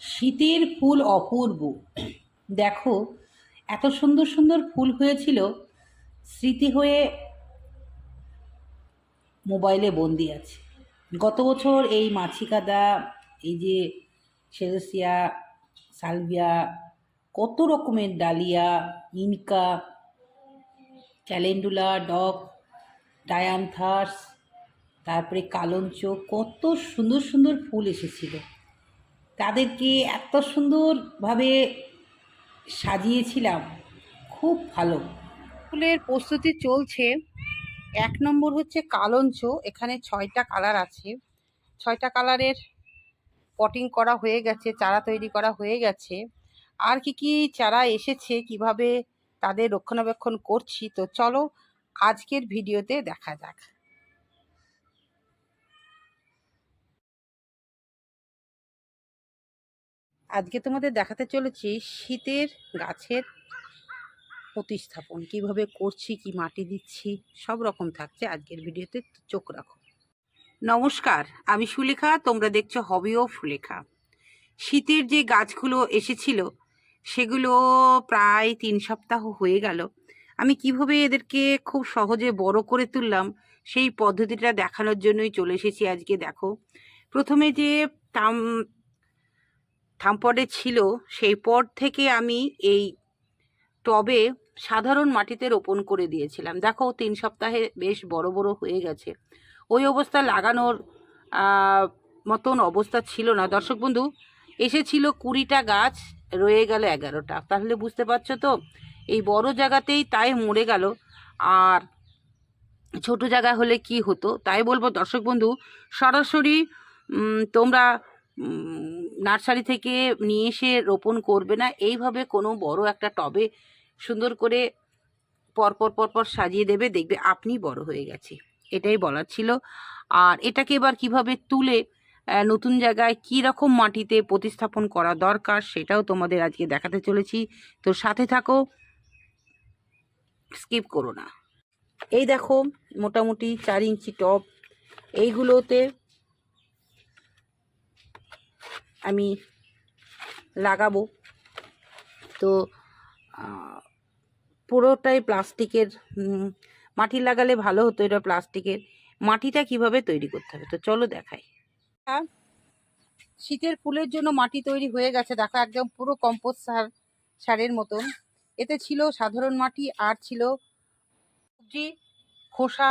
শীতের ফুল অপূর্ব। দেখো, এত সুন্দর সুন্দর ফুল হয়েছিল, স্মৃতি হয়ে মোবাইলে বন্দি আছে। গত বছর এই মাছিকাদা, এই যে সেরেসিয়া সালভিয়া, কত রকমের dahlia, Inca, calendula, dog dianthus তারপরে কালঞ্চ, কত সুন্দর সুন্দর ফুল এসেছিল। তাদেরকে এত সুন্দরভাবে সাজিয়েছিলাম। খুব ভালো। ফুলের প্রস্তুতি চলছে। এক নম্বর হচ্ছে কালঞ্চ। এখানে ছয়টা কালার আছে। ছয়টা কালারের পটিং করা হয়ে গেছে, চারা তৈরি করা হয়ে গেছে। আর কি কি চারা এসেছে, কীভাবে তাদের রক্ষণাবেক্ষণ করছি, তো চলো আজকের ভিডিওতে দেখা যাক। আজকে তোমাদের দেখাতে চলেছি শীতের গাছের প্রতিস্থাপন। কীভাবে করছি, কি মাটি দিচ্ছি, সব রকম থাকছে আজকের ভিডিওতে চোখ রাখো। নমস্কার, আমি সুলেখা, তোমরা দেখছ হবি ও ফুলেখা শীতের যে গাছগুলো এসেছিল, সেগুলো প্রায় তিন সপ্তাহ হয়ে গেল। আমি কীভাবে এদেরকে খুব সহজে বড় করে তুললাম, সেই পদ্ধতিটা দেখানোর জন্যই চলে এসেছি আজকে, দেখো। প্রথমে যে তাম থামপডে ছিল, সেই পট থেকে আমি এই টবে সাধারণ মাটিতে রোপণ করে দিয়েছিলাম। দেখো, তিন সপ্তাহে বেশ বড় বড় হয়ে গেছে। ওই অবস্থা লাগানোর মতন অবস্থা ছিল না। দর্শক বন্ধু, এসেছিল কুড়িটা গাছ, রয়ে গেল এগারোটা। তাহলে বুঝতে পারছ তো, এই বড় জায়গাতেই তাই মরে গেল। আর ছোট জায়গা হলে কি হতো? তাই বলব দর্শক বন্ধু, সরাসরি তোমরা নার্সারি থেকে নিয়ে এসে রোপণ করবে না, এইভাবে কোনো বড় একটা টবে সুন্দর করে পরপর পরপর সাজিয়ে দেবে, দেখবে আপনি বড় হয়ে গেছে। এটাই বলার ছিল। আর এটাকে এবার কীভাবে তুলে নতুন জায়গায় কী রকম মাটিতে প্রতিস্থাপন করা দরকার সেটাও তোমাদের আজকে দেখাতে চলেছি। তো সাথে থাকো, স্কিপ করো না। এই দেখো, মোটামুটি চার ইঞ্চি টব। এইগুলোতে আমি লাগাবো। তো পুরোটাই প্লাস্টিকের মাটি লাগালে ভালো হতো এটা প্লাস্টিকের। মাটিটা কীভাবে তৈরি করতে হবে? তো চলো দেখাই। শীতের ফুলের জন্য মাটি তৈরি হয়ে গেছে। দেখো, একদম পুরো কম্পোস্ট সার, সারের মতন। এতে ছিল সাধারণ মাটি, আর ছিল সবজি, খোসা।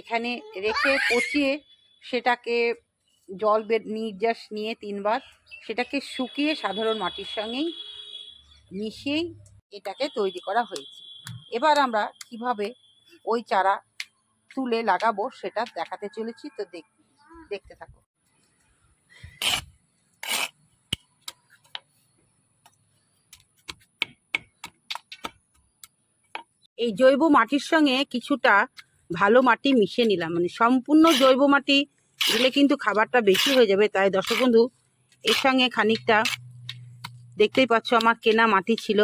এখানে রেখে পচিয়ে সেটাকে জল বের, নির্যাস নিয়ে তিনবার সেটাকে শুকিয়ে সাধারণ মাটির সঙ্গেই মিশিয়েই এটাকে তৈরি করা হয়েছে। এবার আমরা কীভাবে ওই চারা তুলে লাগাবো সেটা দেখাতে চলেছি, তো দেখ, দেখতে থাকো। এই জৈব মাটির সঙ্গে কিছুটা ভালো মাটি মিশিয়ে নিলাম মানে সম্পূর্ণ জৈব মাটি দিলে কিন্তু খাবারটা বেশি হয়ে যাবে। তাই দর্শক বন্ধু, এর সঙ্গে খানিকটা দেখতেই পাচ্ছ আমার কেনা মাটি ছিল।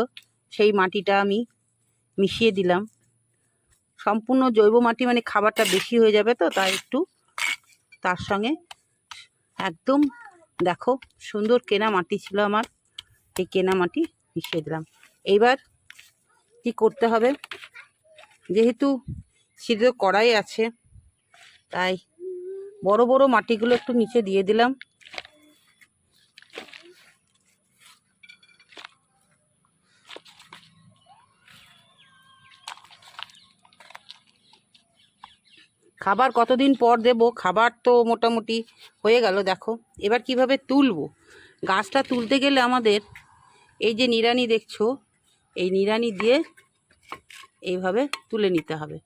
সেই মাটিটা আমি মিশিয়ে দিলাম। সম্পূর্ণ জৈব মাটি মানে খাবারটা বেশি হয়ে যাবে তো, তাই একটু তার সঙ্গে একদম দেখো সুন্দর কেনা মাটি ছিল আমার। এই কেনা মাটি মিশিয়ে দিলাম। এইবার কি করতে হবে? যেহেতু সিদ্ধ কড়াই আছে, তাই বড় বড় মাটিগুলো একটু নিচে দিয়ে দিলাম। খাবার কতদিন পর দেব? খাবার তো মোটামুটি হয়ে গেল, দেখো। এবার কীভাবে তুলবো? গাছটা তুলতে গেলে আমাদের এই যে নিড়ানি দেখছ, এই নিড়ানি দিয়ে এইভাবে তুলে নিতে হবে।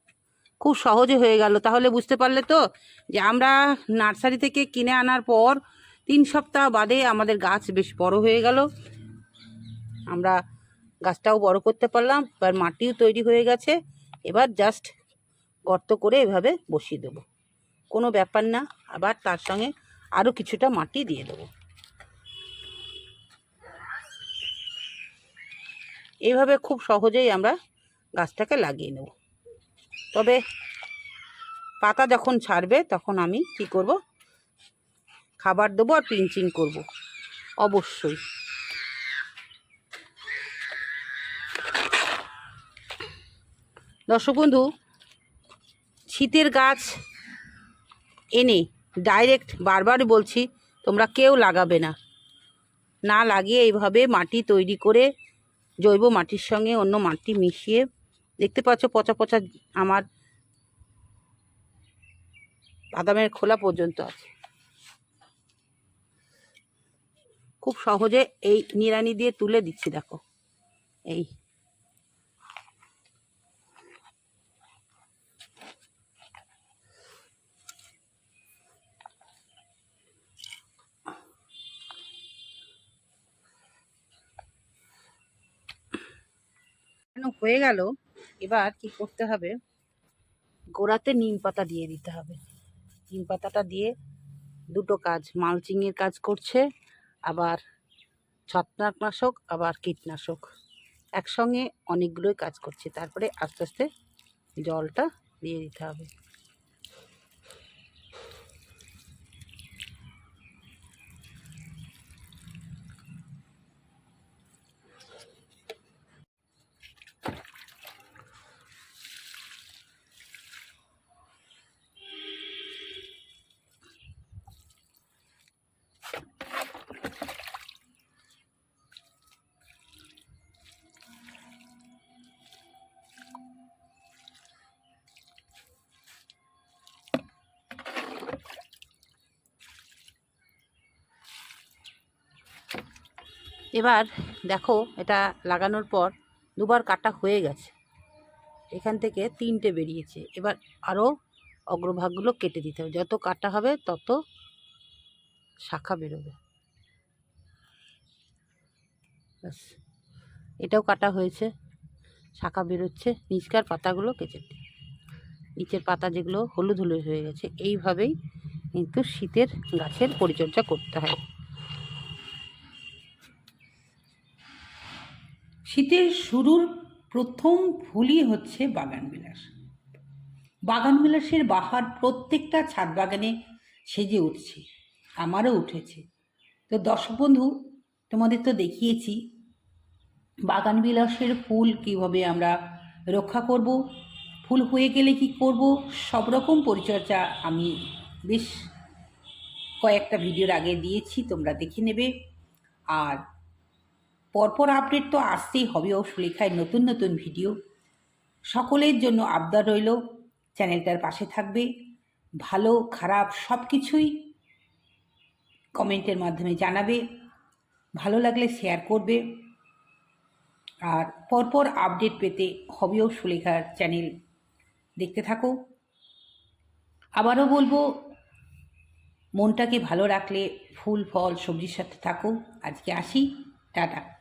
খুব সহজে হয়ে গেল। তাহলে বুঝতে পারলে তো যে আমরা নার্সারি থেকে কিনে আনার পর তিন সপ্তাহ বাদে আমাদের গাছ বেশ বড় হয়ে গেল। আমরা গাছটাও বড় করতে পারলাম, এবার মাটিও তৈরি হয়ে গেছে। এবার জাস্ট গর্ত করে এভাবে বসিয়ে দেবো। কোনো ব্যাপার না, আবার তার সঙ্গে আরও কিছুটা মাটি দিয়ে দেবো। এইভাবে খুব সহজেই আমরা গাছটাকে লাগিয়ে নেব। তবে পাতা যখন ছাড়বে, তখন আমি কি করব? খাবার দেবো আর পিঞ্চিং করব। অবশ্যই। দর্শক বন্ধু, শীতের গাছ এনে ডাইরেক্ট বারবার বলছি, তোমরা কেউ লাগাবে না। না লাগিয়ে এইভাবে মাটি তৈরি করে জৈব মাটির সঙ্গে অন্য মাটি মিশিয়ে দেখতে পাচ্ছ পচা পচা আমার বাদামের খোলা পর্যন্ত আছে। খুব সহজে এই নিড়ানি দিয়ে তুলে দিচ্ছি, দেখো। এই। হয়ে গেল। এবার কি করতে হবে? গোড়াতে নিম পাতা দিয়ে দিতে হবে। নিম পাতাটা দিয়ে দুটো কাজ, মালচিংয়ের কাজ করছে, আবার ছত্রাকনাশক, আবার কীটনাশক। একসঙ্গে অনেকগুলোই কাজ করছে। তারপরে আস্তে আস্তে জলটা দিয়ে দিতে হবে। এবার দেখো এটা লাগানোর পর দুবার কাটা হয়ে গেছে। এখান থেকে তিনটে বেরিয়েছে। এবার আরও অগ্রভাগগুলো কেটে দিতে হবে। যত কাটা হবে তত শাখা বেরোবে। ব্যাস, এটাও কাটা হয়েছে। শাখা বেরোচ্ছে। নিচকার পাতাগুলো দিই। নিচের পাতা যেগুলো হলুদ হলুদ হয়ে গেছে, এইভাবেই কিন্তু শীতের গাছের পরিচর্যা করতে হয়। শীতের শুরুর প্রথম ফুলই হচ্ছে বাগানবিলাস বাগানবিলাসের বাহার প্রত্যেকটা ছাদ বাগানে সেজে উঠছে, আমারও উঠেছে। তো দর্শক বন্ধু, তোমাদের তো দেখিয়েছি বাগানবিলাসের ফুল কীভাবে আমরা রক্ষা করব, ফুল হয়ে গেলে কি করব, সব রকম পরিচর্যা আমি বেশ কয়েকটা ভিডিওর আগে দিয়েছি, তোমরা দেখে নেবে। আর পরপর আপডেট তো আসতেই হবে ও সুলেখায় নতুন নতুন ভিডিও। সকলের জন্য আবদার রইল, চ্যানেলটার পাশে থাকবে, ভালো, খারাপ সব কিছুই কমেন্টের মাধ্যমে জানাবে, ভালো লাগলে শেয়ার করবে, আর পরপর আপডেট পেতে হবেও সুলেখার চ্যানেল দেখতে থাকো। আবারও বলব, মনটাকে ভালো রাখলে ফুল, ফল, সবজির সাথে থাকো। আজকে আসি, টাটা।